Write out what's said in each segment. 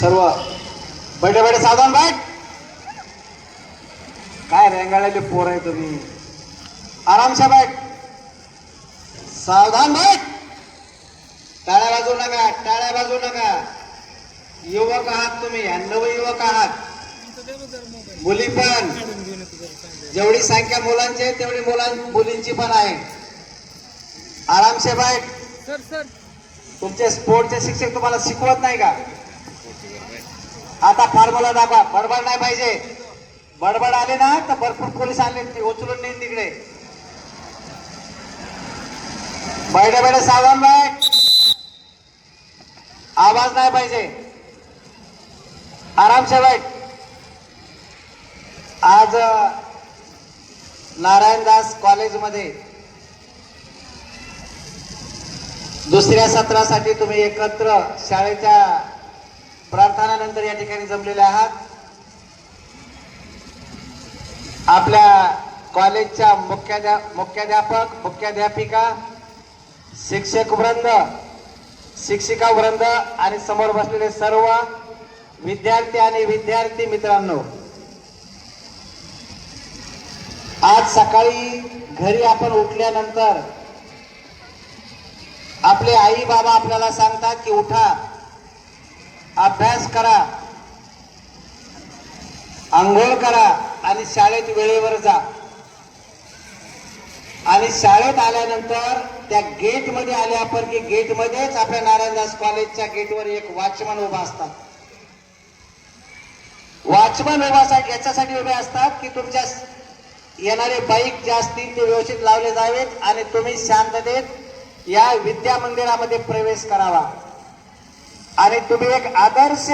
सर्व बैठे बैठे सावधान बैठ. काय रेंगाळलेले पोर आहे तुम्ही? आरामशा बैठ. सावधान बैठ. टाळ्या बाजू नका टाळ्या बाजू नका. युवक आहात तुम्ही नव युवक आहात. मुली पण. जेवढी संख्या मुलांची आहे तेवढी मुलां मुलींची पण आहे. आरामशे बैठ. Sir sir. तुमचे स्पोर्टचे शिक्षक तुम्हाला शिकवत नाही का? आता फॉर्म्युला दाखवा. बडबड नाही पाहिजे. बडबड आले ना तर भरपूर पोलीस आले ते उचलून नेईन तिकडे. बैठे बैठे सावधान बैठ आवाज नाही पाहिजे. आरामसे बैठ. आज नारायणदास कॉलेजमध्ये. दुसऱ्या सत्रासाठी तुम्ही एकत्र शाळेच्या प्रार्थनानंतर या ठिकाणी जमलेले आहात. आपल्या कॉलेजच्या मुख्याध्या मुख्याध्यापक मुख्याध्यापिका शिक्षक वृंद शिक्षिका वृंद आणि समोर बसलेले सर्व विद्यार्थी आणि विद्यार्थी मित्रांनो आज सकाळी घरी आपण उठल्यानंतर आपले आई बाबा आपल्याला सांगतात की उठा. अभ्यास करा. आंघोळ करा आणि शाळेत वेळेवर जा. आणि शाळेत आल्यानंतर त्या गेटमध्ये आले आपण की गेटमध्येच आपल्या नारायणदास कॉलेजच्या गेटवर एक वॉचमन उभा असतात. वॉचमन उभा याच्यासाठी उभे असतात की तुमच्या येणारे बाईक जे असतील ते व्यवस्थित लावले जावेत आणि तुम्ही शांततेत या विद्या मंदिरामध्ये प्रवेश करावा. आणि तुम्ही एक आदर्श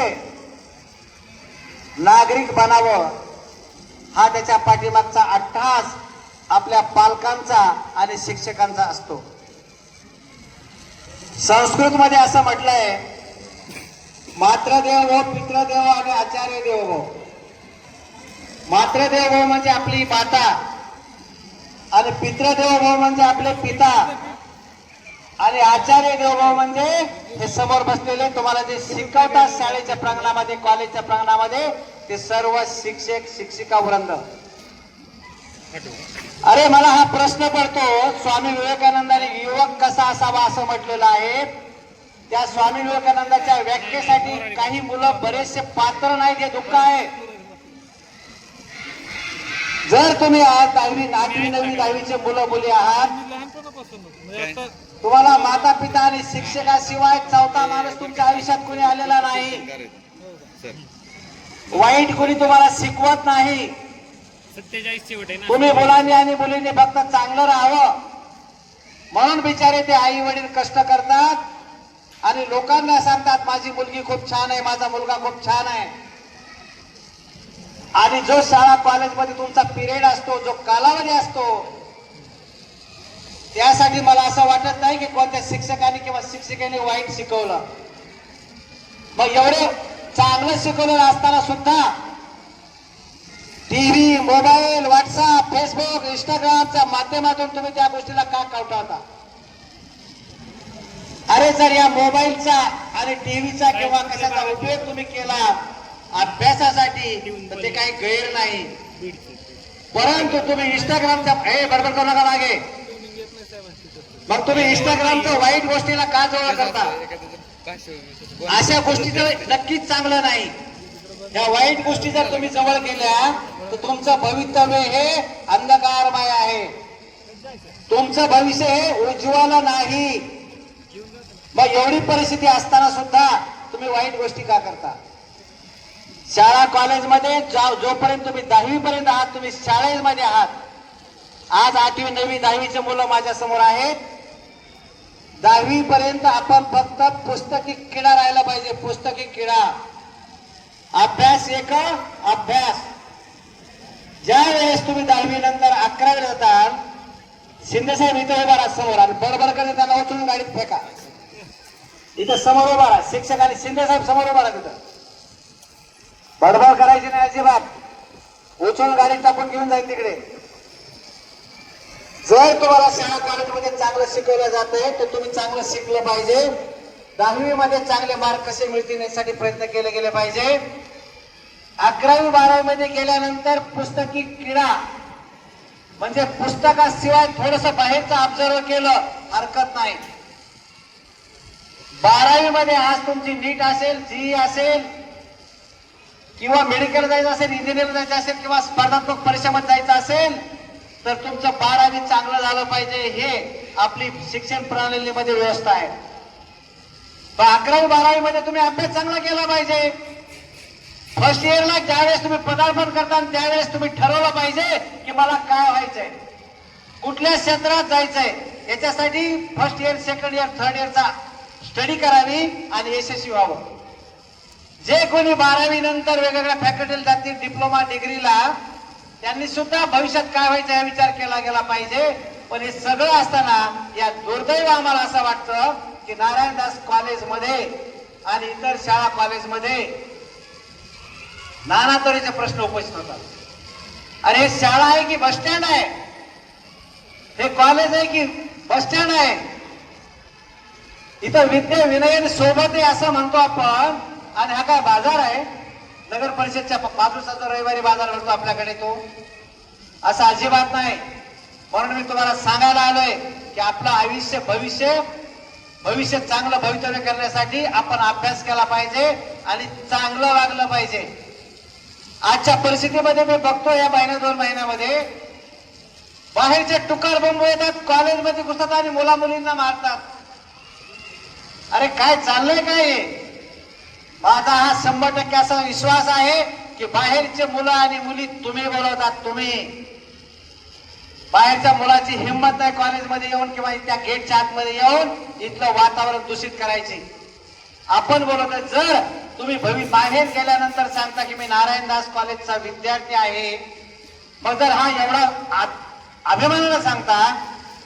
नागरिक बनावं. हा त्याच्या पाठीमागचा अट्टहास आपल्या पालकांचा आणि शिक्षकांचा असतो. संस्कृत मध्ये असं म्हटलंय मातृदेव हो पितृदेव आणि आचार्य देव हो. मातृदेव हो म्हणजे आपली माता आणि पितृदेव हो म्हणजे आपले पिता. आणि आचार्य देवभाव म्हणजे हे समोर बसलेले तुम्हाला जे शिकवतात शाळेच्या प्रांगणामध्ये कॉलेजच्या प्रांगणामध्ये ते सर्व शिक्षक शिक्षिका वृंद. अरे मला हा प्रश्न पडतो. स्वामी विवेकानंदाने युवक कसा असावा असं म्हटलेलं आहे. त्या स्वामी विवेकानंदाच्या व्याख्येसाठी काही मुलं बरेचसे पात्र नाहीत हे दुःख आहे. जर तुम्ही आज दहावी आठवी नववी दहावीचे मुलं मुली आहात तुम्हाला माता पिता आणि शिक्षकाशिवाय चौथा माणूस तुमच्या आयुष्यात कोणी आलेला नाही. वाईट कोणी तुम्हाला शिकवत नाही. तुम्ही मुलांनी आणि मुलींनी फक्त चांगलं राहावं. म्हणून बिचारे ते आई वडील कष्ट करतात आणि लोकांना सांगतात माझी मुलगी खूप छान आहे माझा मुलगा खूप छान आहे. आणि जो शाळा कॉलेजमध्ये तुमचा पिरियड असतो जो कालावधी असतो त्यासाठी मला असं वाटत नाही की कोणत्या शिक्षकाने किंवा शिक्षिकेने वाईट शिकवलं. मग एवढे चांगलं शिकवलं असताना सुद्धा टीव्ही मोबाईल व्हॉट्सअप फेसबुक इंस्टाग्रामच्या माध्यमातून तुम्ही त्या गोष्टीला का कावटावता? अरे जर या मोबाईलचा आणि टीव्हीचा किंवा कशाचा उपयोग तुम्ही केला अभ्यासासाठी ते काही गैर नाही. परंतु तुम्ही इंस्टाग्रामच्या हे बरोबर करू नका मागे. मग तुम्ही इंस्टाग्रामच्या वाईट गोष्टीला का जवळ करता? अशा गोष्टी तर नक्कीच चांगलं नाही. या वाईट गोष्टी जर तुम्ही जवळ केल्या तर तुमचं भवितव्य हे अंधकारमय आहे. तुमचं भविष्य हे उज्ज्वल नाही. मग एवढी परिस्थिती असताना सुद्धा तुम्ही वाईट गोष्टी का करता? शाळा कॉलेजमध्ये जा- जोपर्यंत तुम्ही दहावी पर्यंत आहात तुम्ही शाळेमध्ये आहात. आज आठवी नववी दहावीचे मुलं माझ्यासमोर आहेत. दहावी पर्यंत आपण फक्त पुस्तकी किडा राहायला पाहिजे पुस्तकी किडा. अभ्यास एक अभ्यास. ज्या वेळेस तुम्ही दहावी नंतर अकरावी जाताल शिंदेसाहेब इथं उभा राहा समोर आणि बरोबर करत त्यांना उचलून गाडीत फेका. इथं समोर उभा राहा. शिक्षक आणि शिंदेसाहेब समोर उभा राहा तिथं. बडबड करायची नाही अजिबात. उचलून गाडीत टाकून घेऊन जाईल तिकडे. जर तुम्हाला शाळा कॉलेजमध्ये चांगलं शिकवलं जात आहे तर तुम्ही चांगलं शिकलं पाहिजे. दहावी मध्ये चांगले मार्क कसे मिळतील यासाठी प्रयत्न केले गेले पाहिजे. अकरावी बारावी मध्ये गेल्यानंतर पुस्तकी क्रीडा म्हणजे पुस्तकाशिवाय थोडस बाहेरचं ऑब्झर्व केलं हरकत नाही. बारावी मध्ये आज तुमची नीट असेल जी असेल किंवा मेडिकल जायचं असेल इंजिनिअर जायचं असेल किंवा स्पर्धात्मक परीक्षेमध्ये जायचं असेल तर तुमचं बारावी चांगलं झालं पाहिजे हे आपली शिक्षण प्रणालीमध्ये व्यवस्था आहे. अकरावी बारावी मध्ये तुम्ही अभ्यास चांगला केला पाहिजे. फर्स्ट इयरला ज्यावेळेस तुम्ही पदार्पण करता त्यावेळेस तुम्ही ठरवलं पाहिजे की मला काय व्हायचंय. कुठल्या क्षेत्रात जायचंय याच्यासाठी first year second year third इयरचा study करावी आणि यशस्वी व्हावं. जे कोणी बारावी नंतर वेगवेगळ्या फॅकल्टीला जातील डिप्लोमा डिग्रीला त्यांनी सुद्धा भविष्यात काय व्हायचं हा विचार केला गेला पाहिजे. पण हे सगळं असताना या दुर्दैव आम्हाला असं वाटतं की नारायणदास कॉलेजमध्ये आणि इतर शाळा कॉलेजमध्ये नाना तऱ्हेचे प्रश्न उपस्थित होतात. अरे हे शाळा आहे की बस स्टँड आहे? हे कॉलेज आहे की बस स्टँड आहे? इथं विद्या विनयन सोबत आहे असं म्हणतो आपण. आणि हा काय बाजार आहे? नगर परिषदच्या बाजूचा जो रविवारी बाजार भरतो आपल्याकडे तो असं अजिबात नाही. म्हणून मी तुम्हाला सांगायला आलोय की आपलं आयुष्य भविष्य भविष्य चांगलं भवितव्य करण्यासाठी आपण अभ्यास केला पाहिजे आणि चांगलं वागलं पाहिजे. आजच्या परिस्थितीमध्ये मी बघतो या महिन्या दोन महिन्यामध्ये. बाहेरचे टुकार बंब येतात कॉलेजमध्ये घुसतात आणि मुला मुलींना मारतात. अरे काय चाललंय काय हे? माझा हा शंभर टक्के असा विश्वास आहे की बाहेरचे मुलं आणि मुली तुम्ही बोलवतात तुम्ही. बाहेरच्या मुलाची हिंमत नाही कॉलेजमध्ये येऊन किंवा त्या गेटच्या आतमध्ये येऊन इथलं वातावरण दूषित करायची. आपण बोलवतो जर तुम्ही भवी बाहेर गेल्यानंतर सांगता की मी नारायणदास कॉलेजचा विद्यार्थी आहे. मग जर हा एवढा अभिमानानं सांगता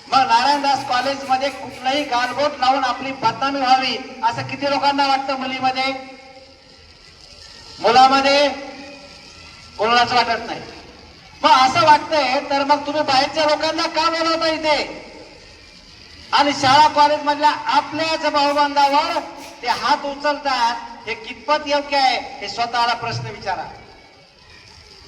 मग नारायणदास कॉलेजमध्ये कुठलंही गालबोट लावून आपली बदनामी व्हावी. असं किती लोकांना वाटतं मुलीमध्ये? मुलामध्ये कोणालाच वाटत नाही. मग असं वाटतंय तर मग तुम्ही बाहेरच्या लोकांना का बोलवता इथे? आणि शाळा कॉलेज मधल्या आपल्याच भाऊबांधावर ते हात उचलतात हे कितपत योग्य आहे हे स्वतःला प्रश्न विचारा.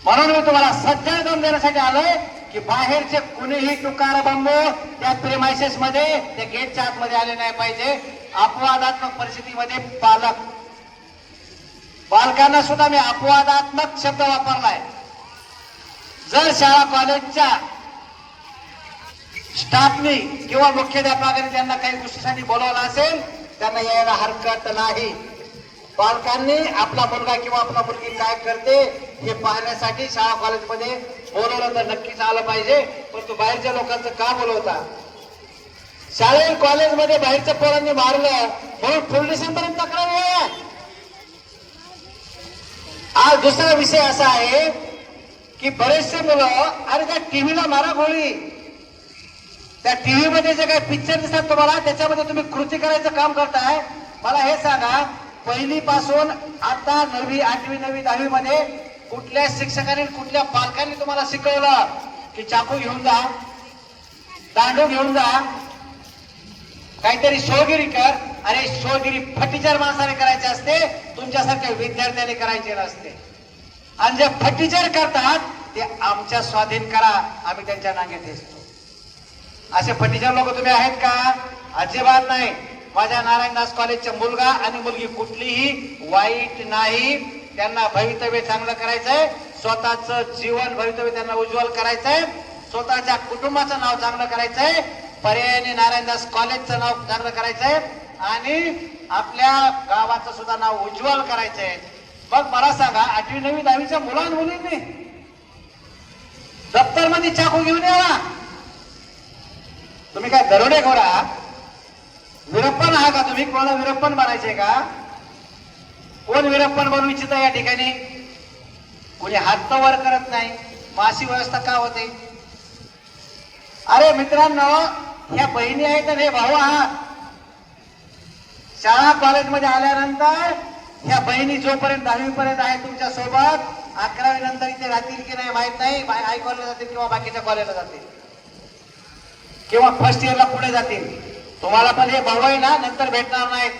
म्हणून मी तुम्हाला सज्जन करून देण्यासाठी आलोय की बाहेरचे कुणीही टुकार बांबू त्या प्रेमायसेस मध्ये त्या गेटच्या आतमध्ये आले नाही पाहिजे. अपवादात्मक परिस्थितीमध्ये पालक बालकांना सुद्धा मी अपवादात्मक शब्द वापरलाय. जर शाळा कॉलेजच्या स्टाफनी किंवा मुख्याध्यापकाने त्यांना काही गोष्टीसाठी बोलावलं असेल त्यांना यायला हरकत नाही. पालकांनी आपला मुलगा किंवा आपला मुलगी काय करते हे पाहण्यासाठी शाळा कॉलेजमध्ये बोलवलं तर नक्कीच आलं पाहिजे परंतु बाहेरच्या लोकांचं का बोलवता? शाळेत कॉलेजमध्ये बाहेरच्या पोरांनी मारलं म्हणून पोलिसांपर्यंत तक्रार आहे आज दुसरा विषय असा आहे की बरेचसे मुलं अरे त्या टीव्हीला मारा गोळी. त्या टीव्ही मध्ये जे काही पिक्चर दिसतात तुम्हाला त्याच्यामध्ये तुम्ही कृती करायचं काम करताय. मला हे सांगा पहिली पासून आता नववी आठवी नववी दहावी मध्ये कुठल्या शिक्षकांनी कुठल्या पालकांनी तुम्हाला शिकवलं की चाकू घेऊन जा दांडू घेऊन जा काहीतरी शोगिरी कर? अरे शोगिरी फटीचर माणसाने करायचे असते तुमच्यासारख्या विद्यार्थ्याने करायचे नसते. आणि जे फटीचर करतात ते आमच्या स्वाधीन करा आम्ही त्यांच्या नांगे दिसतो असे फटीचर लोक तुम्ही आहेत का? अजिबात नाही. माझ्या नारायणदास कॉलेजचा मुलगा आणि मुलगी कुठलीही वाईट नाही. त्यांना भवितव्य चांगलं करायचंय. स्वतःच जीवन भवितव्य त्यांना उज्ज्वल करायचंय. स्वतःच्या कुटुंबाचं नाव चांगलं करायचंय. पर्यायाने नारायणदास कॉलेजचं नाव चांगलं करायचंय. आणि आपल्या गावाचं सुद्धा नाव उज्ज्वल करायचंय. मग मला सांगा आठवी नवी दहावीच्या मुला मुलींनी दप्तरमध्ये चाकू घेऊन यावा तुम्ही काय दरोडे घोडा विरप्पन आहा का तुम्ही? कोणाला विरप्पन बनायचे का? कोण विरप्पन बनवू इच्छित या ठिकाणी? कोणी हात वर करत नाही. मासी व्यवस्था का होते? अरे मित्रांनो ह्या बहिणी आहेत आणि हे भाऊ आहात. शाळा कॉलेजमध्ये आल्यानंतर ह्या बहिणी जोपर्यंत दहावी पर्यंत आहे तुमच्यासोबत अकरावी नंतर इथे राहतील की नाही माहीत नाही हाय कॉलेजला जातील किंवा बाकीच्या कॉलेजला जातील. किंवा फर्स्ट इयरला पुढे जातील. तुम्हाला पण हे भाऊ आहे ना नंतर भेटणार नाहीत.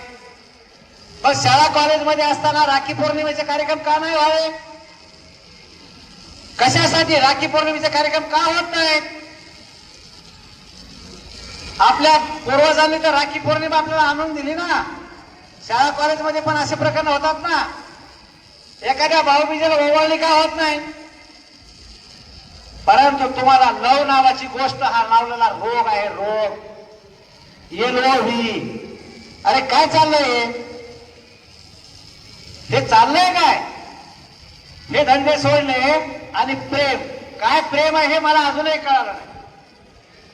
मग शाळा कॉलेजमध्ये असताना राखी पौर्णिमेचे कार्यक्रम का नाही व्हावे? कशासाठी राखी पौर्णिमेचे कार्यक्रम का होत नाहीत? आपल्या पूर्वजांनी तर राखी पौर्णिमा आपल्याला आणून दिली ना. शाळा कॉलेजमध्ये पण असे प्रकरण होतात ना. एखाद्या भाऊबीजेला ओवाळली का होत नाही? परंतु तुम्हाला लव नावाची गोष्ट हा लावलेला रोग आहे रोग. येलो ही अरे काय चाललंय हे? हे चाललंय काय? हे धंदे सोडले आणि प्रेम. काय प्रेम आहे हे मला अजूनही कळालं नाही.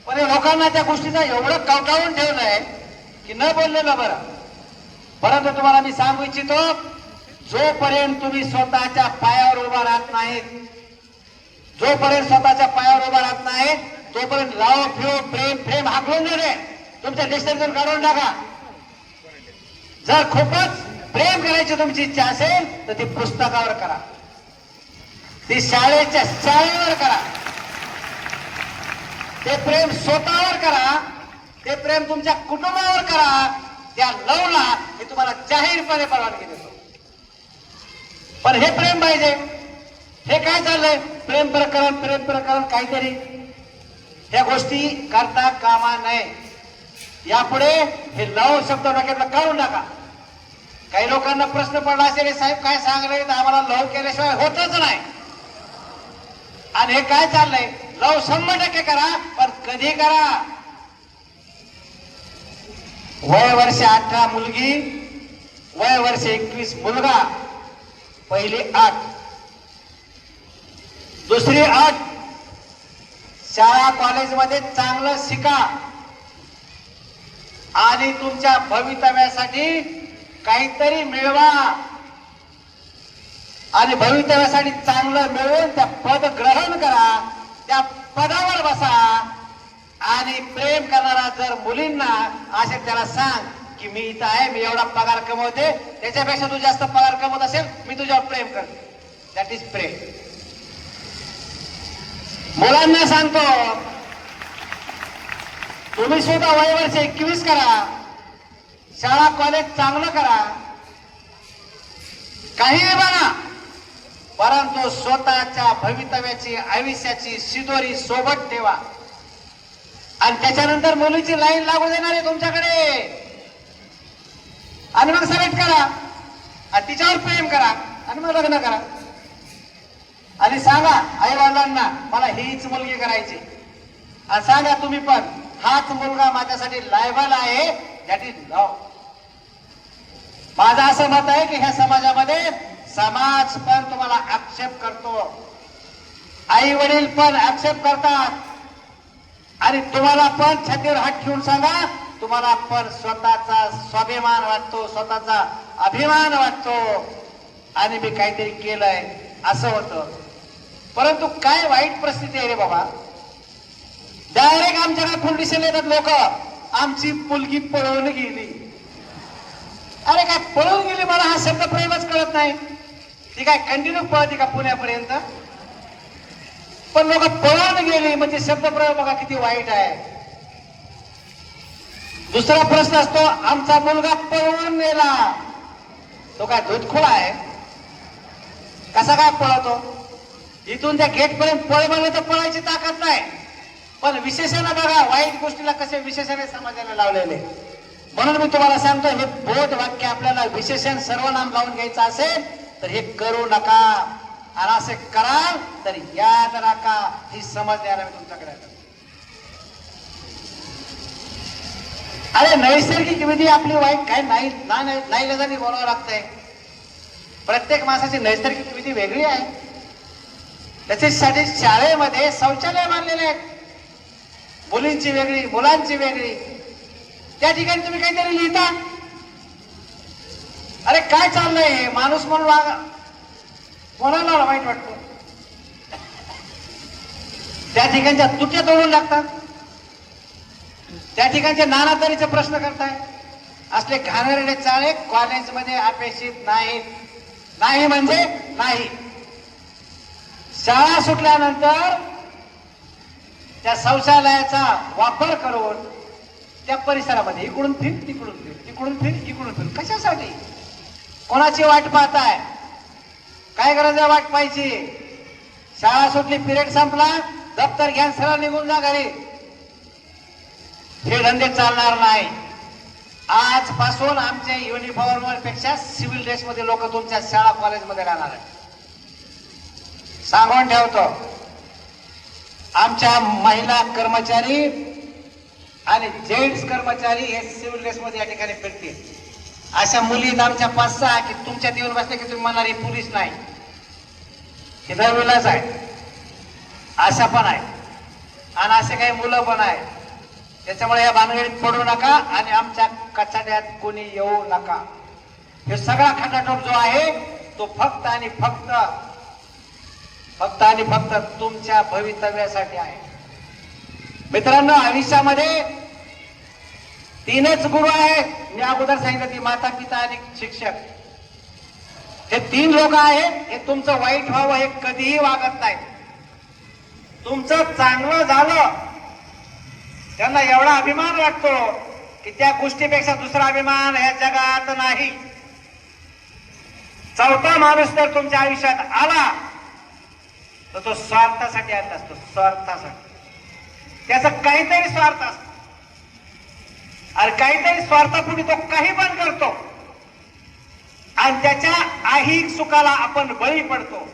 पण लोकांना त्या गोष्टीचं एवढं कवटाळून आहे की न बोललेलं बरं. परंतु तुम्हाला मी सांगू इच्छितो जोपर्यंत तुम्ही स्वतःच्या पायावर उभा राहत नाहीत जोपर्यंत स्वतःच्या पायावर उभा राहत नाही तोपर्यंत लाव फिरो प्रेम प्रेम हाकलून दे तुमच्या डिक्शनरीतून काढून टाका. जर खूपच प्रेम करायची तुमची इच्छा असेल तर ती पुस्तकावर करा. ती शाळेच्या शाळेवर करा. ते प्रेम स्वतःवर करा. ते प्रेम तुमच्या कुटुंबावर करा. त्या लवला मी तुम्हाला जाहीरपणे परवानगी देतो. पण हे प्रेम पाहिजे. हे काय चाललंय? प्रेम प्रकरण प्रेम प्रकरण काहीतरी. त्या गोष्टी करता कामा नये. यापुढे हे लव शब्द डोक्यातला काढून टाका. काही लोकांना प्रश्न पडला असेल साहेब काय सांगले? तर आम्हाला लव केल्याशिवाय होतच नाही. आणि हे काय चाललंय? लव शंभर टक्के करा पण कधी करा? वय वर्ष अठरा मुलगी वय वर्ष एकवीस मुलगा पहिली आठ. दुसरी आठ. शाळा कॉलेजमध्ये चांगलं शिका. आणि तुमच्या भवितव्यासाठी काहीतरी मिळवा. आणि भवितव्यासाठी चांगलं मिळवून त्या पद ग्रहण करा. त्या पदावर बसा आणि प्रेम करणारा जर मुलींना असे त्याला सांग की मी इथं आहे मी एवढा पगार कमवते त्याच्यापेक्षा तू जास्त पगार कमवत असेल मी तुझ्यावर प्रेम करते. दॅट इज प्रेम मुलांना सांगतो तुम्ही सुद्धा वय वर्ष एकवीस करा शाळा कॉलेज चांगलं करा. काही बघा. परंतु स्वतःच्या भवितव्याची आयुष्याची शिदोरी सोबत ठेवा. आणि त्याच्यानंतर मुलीची लाईन लागू देणार आहे तुमच्याकडे. आणि मग सिलेक्ट करा. आणि तिच्यावर प्रेम करा. आणि मग लग्न करा. आणि सांगा आई वडिलांना मला हीच मुलगी करायची आणि सांगा तुम्ही पण हाच मुलगा माझ्यासाठी लायबल आहे दॅट इज लव माझं असं मत आहे की ह्या समाजामध्ये समाज पण तुम्हाला आक्षेप करतो. आई वडील पण ऍक्सेप्ट करतात. आणि तुम्हाला पण छातीवर हात ठेवून सांगा तुम्हाला पण स्वतःचा स्वाभिमान वाटतो स्वतःचा अभिमान वाटतो. आणि मी काहीतरी केलंय असं होतं. परंतु काय वाईट परिस्थिती आहे रे बाबा? डायरेक्ट आमच्याकडे पोलिटिशियन येतात लोक. आमची मुलगी पळवून गेली. अरे काय पळून गेली मला हा शब्द प्रेमच कळत नाही. ती काय कंटिन्यू पळते का पुण्यापर्यंत? पण लोक पळून गेली म्हणजे शब्दप्रयोग बघा किती वाईट आहे. दुसरा प्रश्न असतो आमचा मुलगा पळून गेला तो काय दूधखोळा आहे? कसा काय पळतो? इथून त्या गेट पर्यंत पळ म्हणलं तर पळायची ताकद नाही. पण विशेषण बघा वाईट गोष्टीला कसे विशेषण समाजाला लावलेले. म्हणून मी तुम्हाला सांगतो हे बोध वाक्य आपल्याला विशेषण सर्वनाम लावून घ्यायचं असेल तर हे करू नका. आणि असे कराल तर याद राखा. ही समज द्यायला मी तुमच्याकडे अरे नैसर्गिक विधी आपली वाईट काय नाही ना नाही लजानी बोलावं लागतंय. प्रत्येक माणसाची नैसर्गिक विधी वेगळी आहे. त्याच्यासाठी शाळेमध्ये शौचालय बांधलेले आहेत. मुलींची वेगळी मुलांची वेगळी. त्या ठिकाणी तुम्ही काहीतरी लिहिता. अरे काय चाललंय? हे माणूस म्हणून वागा कोणाला वाईट वाटतो? त्या ठिकाणच्या तुट्या तोडून लागतात त्या ठिकाणचे नाना तरीचे प्रश्न करताय. असले घाणेरडे चाळे कॉलेजमध्ये अपेक्षित नाहीत. नाही म्हणजे नाही. शाळा सुटल्यानंतर त्या शौचालयाचा वापर करून त्या परिसरामध्ये इकडून फिर तिकडून फिर तिकडून फिर इकडून फिर. कशासाठी? कोणाची वाट पाहताय? काय गरज आहे वाट पाहायची? शाळा सुटली पिरियड संपला दप्तर घ्या सरळ निघून जा घरी. हे धंदे चालणार नाही. आजपासून आमच्या युनिफॉर्मपेक्षा सिव्हिल ड्रेस मध्ये लोक तुमच्या शाळा कॉलेजमध्ये राहणार आहेत. सांगून ठेवतो. आमच्या महिला कर्मचारी आणि जेंट्स कर्मचारी हे सिव्हिल ड्रेस मध्ये या ठिकाणी फिरतील. अशा मुली आमच्या पाच सहा की तुमच्यात येऊन बसले की तुम्ही म्हणणार पोलीस नाही. हे दरवेळेलाच आहे. अशा पण आहे. आणि असे काही मुलं पण आहे त्याच्यामुळे या भानगडीत पडू नका आणि आमच्या कचाड्यात कोणी येऊ नका. हे सगळा खटाटोप जो आहे तो फक्त आणि फक्त फक्त आणि फक्त तुमच्या भवितव्यासाठी आहे. मित्रांनो आयुष्यामध्ये तीनच गुरु आहेत. मी अगोदर सांगितलं ती माता पिता आणि शिक्षक. हे तीन लोक आहेत. हे तुमचं वाईट व्हावं हे कधीही वागत नाही तुमचं चांगलं झालं त्यांना एवढा अभिमान वाटतो की त्या गोष्टीपेक्षा दुसरा अभिमान ह्या जगात नाही. चौथा माणूस जर तुमच्या आयुष्यात आला तर तो स्वार्थासाठी आला असतो. स्वार्थासाठी. त्याचा काहीतरी स्वार्थ असतो. आणि काहीतरी स्वार्थापुढे तो काही पण करतो. आणि त्याच्या आहिक सुखाला आपण बळी पडतो.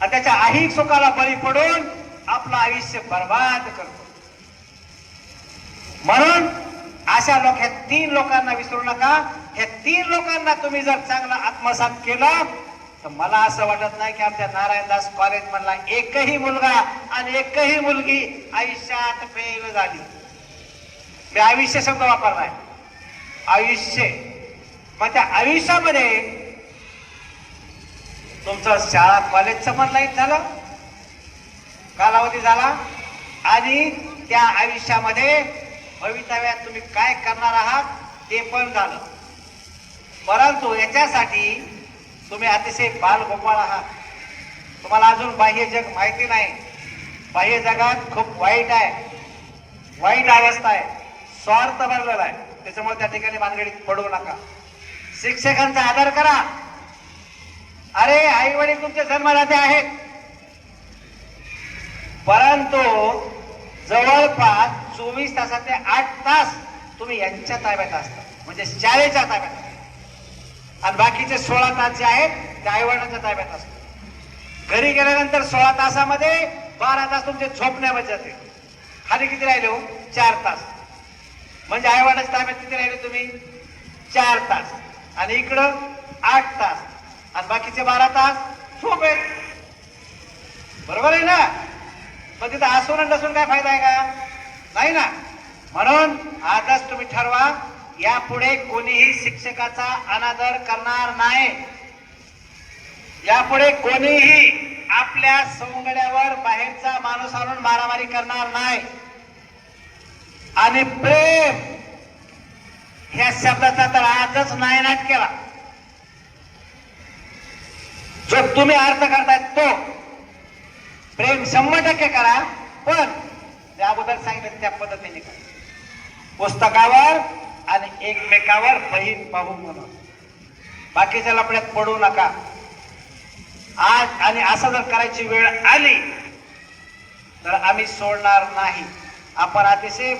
आणि त्याच्या आहिक सुखाला बळी पडून आपलं आयुष्य बर्बाद करतो. म्हणून अशा लोक ह्या तीन लोकांना विसरू नका. ह्या तीन लोकांना तुम्ही जर चांगलं आत्मसात केलं तर मला असं वाटत नाही की आमच्या नारायणदास कॉलेज मधला एकही मुलगा आणि एकही मुलगी आयुष्यात फेल झाली. मी आयुष्य शब्द वापरलाय. आयुष्य. मग त्या आयुष्यामध्ये तुमचं शाळा कॉलेजचं पण लाइट झालं. कालावधी झाला. आणि त्या आयुष्यामध्ये भवितव्यात तुम्ही काय करणार आहात ते पण झालं. परंतु याच्यासाठी तुम्ही अतिशय बालगोपाळ आहात. तुम्हाला अजून बाह्य जग माहिती नाही. बाह्य जगात खूप वाईट आहे. वाईट अवस्था आहे. स्वार्थ भरलेला आहे. त्याच्यामुळे त्या ठिकाणी भानगडीत पडू नका. शिक्षकांचा आदर करा. अरे आई वडील तुमचे सन्मानाचे आहेत. परंतु जवळपास चोवीस तासातले आठ तास तुम्ही यांच्या ताब्यात असता. म्हणजे शाळेच्या ताब्यात असता. आणि बाकीचे सोळा तास जे आहेत ते आईवडिलांच्या ताब्यात असतात. घरी गेल्यानंतर सोळा तासामध्ये बारा तास तुमचे झोपण्यामध्ये जाते खाली किती राहिले हो? चार तास. म्हणजे आईवडिलांच्या ताब्यात किती राहिले तुम्ही? चार तास. आणि इकडं आठ तास. आणि बाकीचे बारा तास झोप बरोबर आहे ना? मग तिथं आसून आणि नसून काय फायदा आहे का? नाही ना? म्हणून आजच तुम्ही ठरवा यापुढे कोणीही शिक्षकाचा अनादर करणार नाही. यापुढे कोणीही आपल्या सवंगड्यावर बाहेरचा माणूस आणून मारामारी करणार नाही. आणि प्रेम ह्या शब्दाचा तर आजच नायनाट केला. जो तुम्ही अर्थ करताय तो. प्रेम शंभर टक्के करा पण त्या अगोदर सांगितलं त्या पद्धतीने करा. पुस्तकावर आणि एकमेकावर बहीण भाऊ म्हणून. बाकीच्या लपड्यात पडू नका. आज आणि असं जर करायची वेळ आली तर आम्ही सोडणार नाही. आपण अतिशय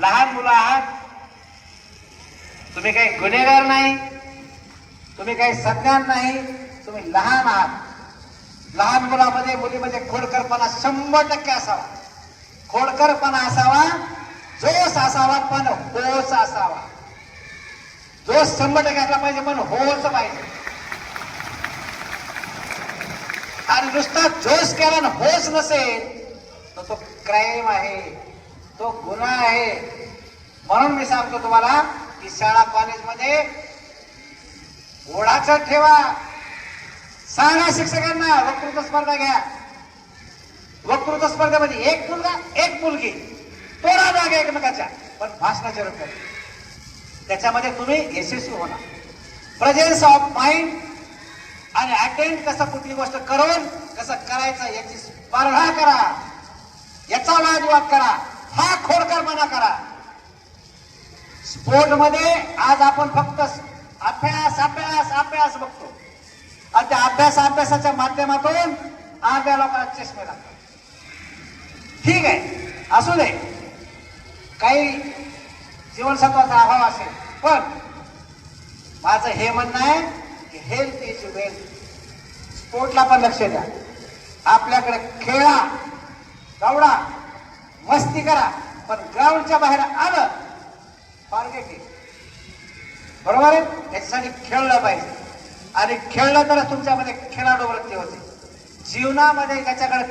लहान मुलं आहात. तुम्ही काही गुन्हेगार नाही. तुम्ही काही सज्ञान नाही. तुम्ही लहान आहात. लहान मुलामध्ये मुलीमध्ये खोडकरपणा शंभर टक्के असावा. खोडकरपणा असावा जोश असावा पण होच असावा. जोश शंभर टक्के असला पाहिजे पण होच पाहिजे. आणि नुसता जोश केला होच नसेल तर तो क्राईम आहे. तो गुन्हा आहे. म्हणून मी सांगतो तुम्हाला की शाळा कॉलेजमध्ये ओढाचं ठेवा. सांगा शिक्षकांना वक्तृत्व स्पर्धा घ्या. वक्तृत्व स्पर्धेमध्ये एक मुलगा एक मुलगी. तोडा जागा एकमेकाच्या पण भाषणाचे रूप त्याच्यामध्ये तुम्ही यशस्वी होणार. प्रेझेन्स ऑफ माइंड आणि अटेंड कसं कुठली गोष्ट करून कसं करायचं याची स्पर्धा करा. याचा वादविवाद करा. हा खोडकरपणा करा. स्पोर्टमध्ये आज आपण फक्त अभ्यास अभ्यास अभ्यास बघतो. आणि त्या अभ्यास अभ्यासाच्या माध्यमातून अर्ध्या लोकांना चष्मे लागतात. ठीक आहे. असू दे. काही जीवनसत्वाचा अभाव असेल पण माझं हे म्हणणं आहे की हेल्थ इज वेल्थ स्पोर्टला पण लक्ष द्या. आपल्याकडे खेळा दौडा मस्ती करा पण ग्राउंडच्या बाहेर आलं टार्गेट आहे. बरोबर आहे? त्याच्यासाठी खेळलं पाहिजे. आणि खेळलं तरच तुमच्यामध्ये खेळाडू वृत्ती होते. जीवनामध्ये त्याच्याकडे